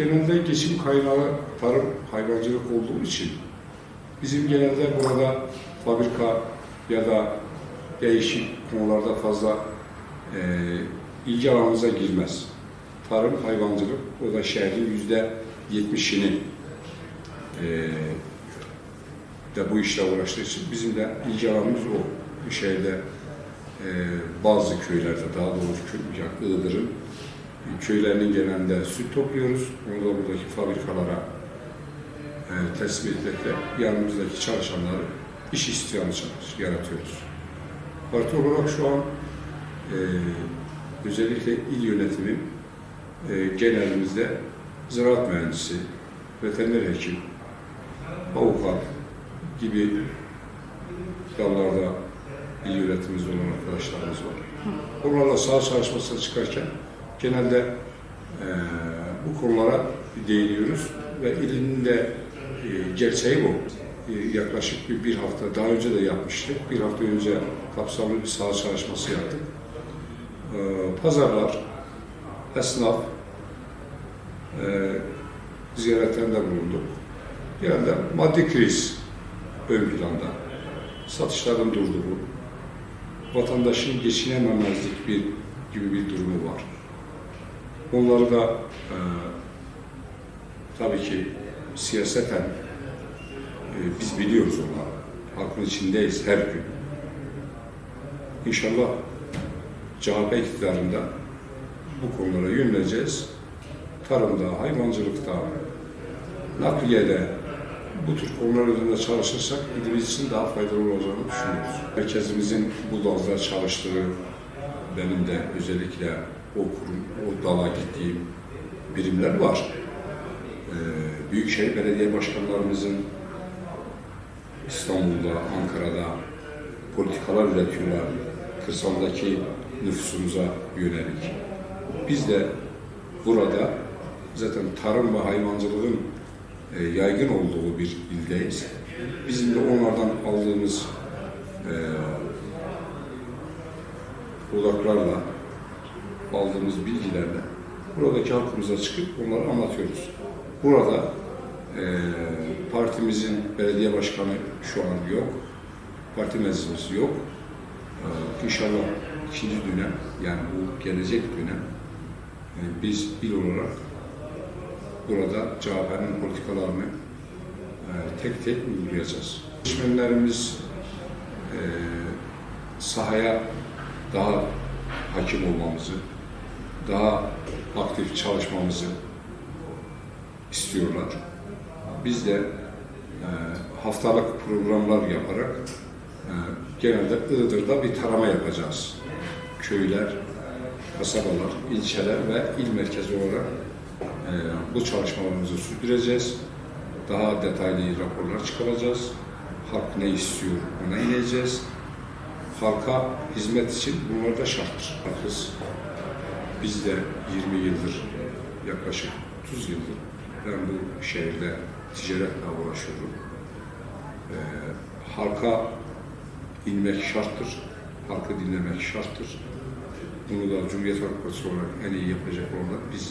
genelde geçim kaynağı tarım, hayvancılık olduğu için bizim genelde burada fabrika ya da değişik konularda fazla e, ilgi alanımıza girmez. Tarım, hayvancılık, o da şehrin yüzde yetmişini e, de bu işle uğraştığı için bizim de ilgi alanımız o. Bu şehirde e, bazı köylerde, daha doğrusu köy, Iğdır'ın köylerinin genelinde süt topluyoruz. Onu da buradaki fabrikalara e, teslim etmekle yanımızdaki çalışanları iş istihdamı çalış- yaratıyoruz. Parti olarak şu an e, özellikle il yönetimi e, genelimizde ziraat mühendisi, veteriner hekim, avukat gibi dallarda il yönetimimizde olan arkadaşlarımız var. Onlarla saha çalışmasına çıkarken genelde e, bu konulara değiniyoruz ve ilinin de e, gerçeği bu. E, yaklaşık bir, bir hafta, daha önce de yapmıştık. Bir hafta önce kapsamlı bir saha çalışması yaptık. E, pazarlar, esnaf e, ziyaretlerinde bulunduk. Genelde maddi kriz ön planda. Satışların durduğu, vatandaşın geçinememezlik bir gibi bir durumu var. Onları da e, tabii ki siyaseten e, biz biliyoruz onları. Halkın içindeyiz her gün. İnşallah CHP iktidarında bu konulara yöneleceğiz. Tarımda, hayvancılıkta, nakliyede bu tür konular üzerinde çalışırsak ilimiz için daha faydalı olacağını düşünüyoruz. Merkezimizin bu dalda çalıştığı, benim de özellikle o kurum, o dala gittiğim birimler var. Ee, Büyükşehir Belediye Başkanlarımızın İstanbul'da, Ankara'da politikalar üretiyorlar. Kırsaldaki nüfusumuza yönelik. Biz de burada zaten tarım ve hayvancılığın e, yaygın olduğu bir ildeyiz. Bizim de onlardan aldığımız e, odaklarla, aldığımız bilgilerle buradaki halkımıza çıkıp onları anlatıyoruz. Burada e, partimizin belediye başkanı şu an yok, parti meclisimiz yok. E, inşallah ikinci dönem, yani bu gelecek dönem e, biz il olarak burada CHP'nin politikalarını e, tek tek uygulayacağız. Seçmenlerimiz e, sahaya daha hakim olmamızı, daha aktif çalışmamızı istiyorlar. Biz de e, haftalık programlar yaparak e, genelde Iğdır'da bir tarama yapacağız. Köyler, kasabalar, ilçeler ve il merkezi olarak e, bu çalışmalarımızı sürdüreceğiz. Daha detaylı raporlar çıkaracağız. Halk ne istiyor ona ineceğiz. Halka hizmet için bunlar da şarttır. Halkız biz de 20 yıldır, yaklaşık 30 yıldır ben bu şehirde ticaretle uğraşıyorum. Ee, halka inmek şarttır, halkı dinlemek şarttır. Bunu da Cumhuriyet Halk Partisi olarak en iyi yapacak olanlar biziz.